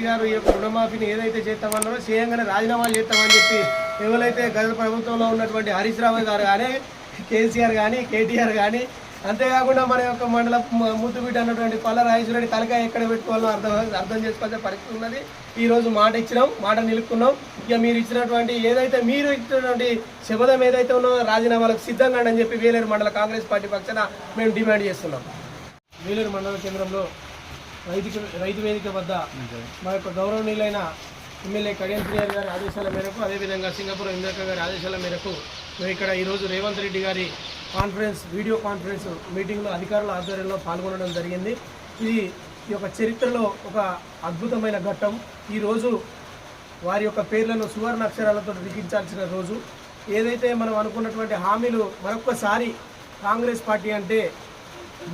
రెడ్డి గారు ఈ యొక్క రుణమాఫీని ఏదైతే చేస్తామన్నారో చేయంగానే రాజీనామాలు చేస్తామని చెప్పి ఎవరైతే గత ప్రభుత్వంలో ఉన్నటువంటి హరీష్ రావు గారు కానీ కేసీఆర్ కానీ కేటీఆర్ కానీ అంతేకాకుండా మన యొక్క మండల మ- ముద్దుబిడ్డ అన్నటువంటి పల్ల రాజేశ్వరరెడ్డి తలకాయ ఎక్కడ పెట్టుకోవాలో అర్థం అర్థం చేసుకోవాల్సిన పరిస్థితి ఉన్నది. ఈ రోజు మాట ఇచ్చినాం మాట నిలుపుకున్నాం. ఇక మీరు ఇచ్చినటువంటి ఏదైతే మీరు ఇచ్చినటువంటి శబదం ఏదైతే ఉన్నో రాజీనామాలకు సిద్ధంగా అని చెప్పి వేలేరు మండల కాంగ్రెస్ పార్టీ పక్షాన మేము డిమాండ్ చేస్తున్నాం. వేలూరు మండల కేంద్రంలో రైతు రైతు వేదిక వద్ద మా యొక్క గౌరవనీయులైన ఎమ్మెల్యే కడియం శ్రీహరి గారి ఆదేశాల మేరకు అదేవిధంగా సింగపూర్ ఇంద్రక గారి ఆదేశాల మేరకు మేము ఇక్కడ ఈరోజు రేవంత్ రెడ్డి గారి కాన్ఫరెన్స్ వీడియో కాన్ఫరెన్స్ మీటింగ్లో అధికారుల ఆధ్వర్యంలో పాల్గొనడం జరిగింది. ఇది ఈ యొక్క చరిత్రలో ఒక అద్భుతమైన ఘట్టం. ఈరోజు వారి యొక్క పేర్లను సువర్ణ అక్షరాలతో లిఖించాల్సిన రోజు. ఏదైతే మనం అనుకున్నటువంటి హామీలు మరొక్కసారి కాంగ్రెస్ పార్టీ అంటే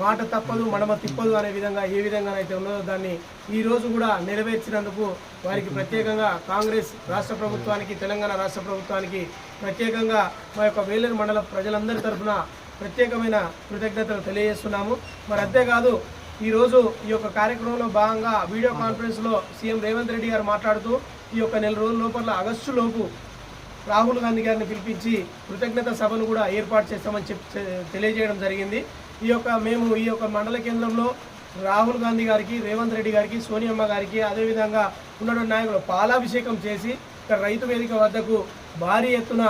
మాట తప్పదు మడమ తిప్పదు అనే విధంగా ఏ విధంగానైతే ఉన్నదో దాన్ని ఈ రోజు కూడా నెరవేర్చినందుకు వారికి ప్రత్యేకంగా కాంగ్రెస్ రాష్ట్ర ప్రభుత్వానికి తెలంగాణ రాష్ట్ర ప్రభుత్వానికి ప్రత్యేకంగా మా యొక్క వేలూరు మండల ప్రజలందరి తరఫున ప్రత్యేకమైన కృతజ్ఞతలు తెలియజేస్తున్నాము. మరి అంతేకాదు ఈరోజు ఈ యొక్క కార్యక్రమంలో భాగంగా వీడియో కాన్ఫరెన్స్లో సీఎం రేవంత్ రెడ్డి గారు మాట్లాడుతూ ఈ యొక్క నెల రోజుల లోపల ఆగస్టు లోపు రాహుల్ గాంధీ గారిని పిలిపించి కృతజ్ఞత సభను కూడా ఏర్పాటు చేస్తామని చెప్ తెలియజేయడం జరిగింది. ఈ యొక్క మేము ఈ యొక్క మండల కేంద్రంలో రాహుల్ గాంధీ గారికి రేవంత్ రెడ్డి గారికి సోనియమ్మ గారికి అదేవిధంగా ఉన్నటువంటి నాయకులు పాలాభిషేకం చేసి ఇక్కడ రైతు వేదిక వద్దకు భారీ ఎత్తున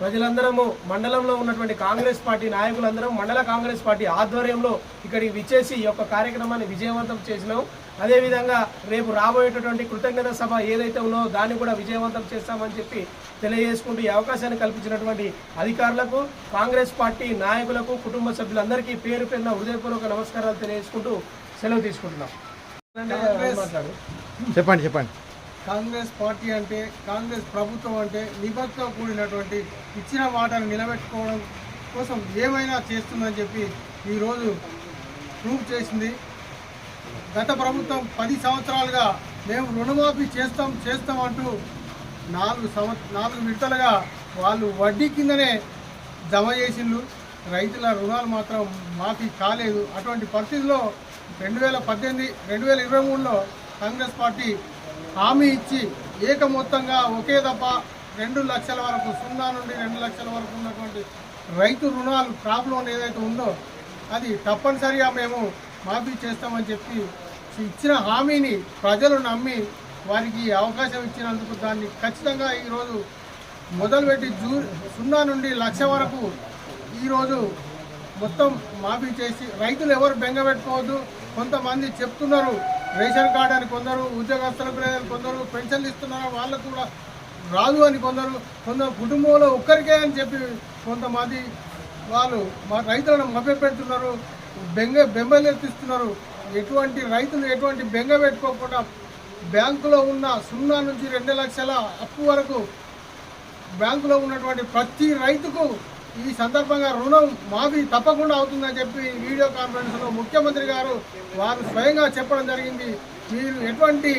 ప్రజలందరము మండలంలో ఉన్నటువంటి కాంగ్రెస్ పార్టీ నాయకులందరం మండల కాంగ్రెస్ పార్టీ ఆధ్వర్యంలో ఇక్కడికి విచ్చేసి ఈ యొక్క కార్యక్రమాన్ని విజయవంతం చేసినాం. అదేవిధంగా రేపు రాబోయేటటువంటి కృతజ్ఞత సభ ఏదైతే ఉన్నదో దాన్ని కూడా విజయవంతం చేస్తామని చెప్పి తెలియజేసుకుంటూ ఈ అవకాశాన్ని కల్పించినటువంటి అధికారులకు కాంగ్రెస్ పార్టీ నాయకులకు కుటుంబ సభ్యులందరికీ పేరు పేరున హృదయపూర్వక నమస్కారాలు తెలియజేసుకుంటూ సెలవు తీసుకుంటున్నాం. చెప్పండి చెప్పండి. కాంగ్రెస్ పార్టీ అంటే కాంగ్రెస్ ప్రభుత్వం అంటే నిబద్ధతో కూడినటువంటి ఇచ్చిన మాటను నిలబెట్టుకోవడం కోసం ఏమైనా చేస్తుందని చెప్పి ఈరోజు ప్రూవ్ చేసింది గత ప్రభుత్వం పది సంవత్సరాలుగా మేము రుణమాఫీ చేస్తాం చేస్తాం అంటూ నాలుగు సంవ నాలుగు విడతలుగా వాళ్ళు వడ్డీ కిందనే జమ చేసిండ్రు. రైతుల రుణాలు మాత్రం మాఫీ కాలేదు. అటువంటి పరిస్థితుల్లో రెండు వేల పద్దెనిమిది రెండు వేల ఇరవై మూడులో కాంగ్రెస్ పార్టీ హామీ ఇచ్చి ఏక మొత్తంగా ఒకే దఫ రెండు లక్షల వరకు సున్నా నుండి రెండు లక్షల వరకు ఉన్నటువంటి రైతు రుణాలు క్రాప్ లోన్ ఏదైతే ఉందో అది తప్పనిసరిగా మేము మాఫీ చేస్తామని చెప్పి ఇచ్చిన హామీని ప్రజలు నమ్మి వారికి అవకాశం ఇచ్చినందుకు దాన్ని ఖచ్చితంగా ఈరోజు మొదలుపెట్టి జూ సున్నా నుండి లక్ష వరకు ఈరోజు మొత్తం మాఫీ చేసి రైతులు ఎవరు బెంగ పెట్టుకోవద్దు. కొంతమంది చెప్తున్నారు రేషన్ కార్డు అని కొందరు ఉద్యోగస్తులకు లేదని కొందరు పెన్షన్లు ఇస్తున్నారు వాళ్ళకు కూడా రాదు అని కొందరు కొందరు కుటుంబంలో ఒక్కరికే అని చెప్పి కొంతమంది వాళ్ళు మా రైతులను మభ్యపెడుతున్నారు. బెంగ బెంబలెత్తిస్తున్నారు ఎటువంటి రైతులు ఎటువంటి బెంగ పెట్టుకోకుండా బ్యాంకులో ఉన్న సున్నా నుంచి రెండు లక్షల అప్పు వరకు బ్యాంకులో ఉన్నటువంటి ప్రతి రైతుకు ఈ సందర్భంగా రుణం మాఫీ తప్పకుండా అవుతుందని చెప్పి వీడియో కాన్ఫరెన్స్లో ముఖ్యమంత్రి గారు వారు స్వయంగా చెప్పడం జరిగింది. మీరు ఎటువంటి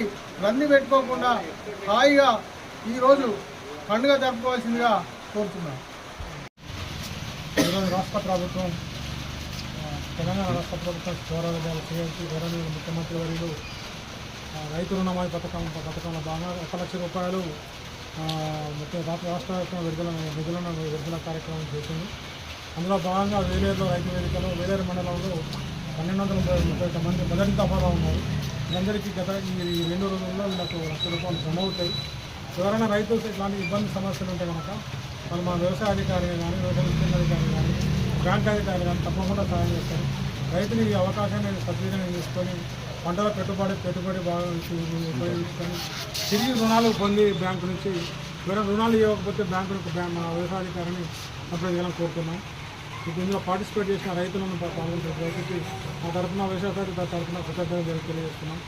రంది పెట్టుకోకుండా హాయిగా ఈరోజు పండుగ జరుపుకోవాల్సిందిగా కోరుతున్నాను ఈరోజు రాష్ట్ర ప్రభుత్వం తెలంగాణ రాష్ట్ర ప్రభుత్వం గౌరవ సీఎంసీ గౌరవనీయులు ముఖ్యమంత్రి వర్యులు రైతు రుణమాయి పథకం పథకంలో భాగంగా ఒక లక్ష రూపాయలు ముఖ్య రాష్ట్ర వ్యాప్తంగా విడుదల నిధులను విడుదల కార్యక్రమం చేసింది. అందులో భాగంగా వేలేరులో రైతు వేదికలో వేలేరు మండలంలో పన్నెండు వందల ముప్పై ముప్పై మంది మొదటి దఫాలో ఉన్నారు. వీళ్ళందరికీ గత ఈ రెండు రోజుల్లో వీళ్ళకు లక్ష రూపాయలు జమ అవుతాయి. ఎవరైనా రైతులకు ఇట్లాంటి ఇబ్బంది సమస్యలు ఉంటే కనుక వాళ్ళు మా వ్యవసాయ అధికారిని కానీ వ్యవసాయ విస్తరణ కానీ బ్యాంక్ అధికారి కానీ తప్పకుండా సహాయం చేస్తారు. రైతులు ఈ అవకాశాన్ని సద్వినియోగం చేసుకొని పంటల పెట్టుబడి పెట్టుబడి బాగా ఉపయోగించుకొని తిరిగి రుణాలు పొంది బ్యాంకు నుంచి వేరే రుణాలు ఇవ్వకపోతే బ్యాంకులకు మన వ్యవసాయాధికారిని అప్లై చేయాలని కోరుతున్నాం. ఇప్పుడు ఇందులో పార్టిసిపేట్ చేసిన రైతులను పాల్గొంటున్న రైతుకి మా తరఫున వ్యవసాయ తరఫున కృతజ్ఞతలు తెలియజేస్తున్నాం.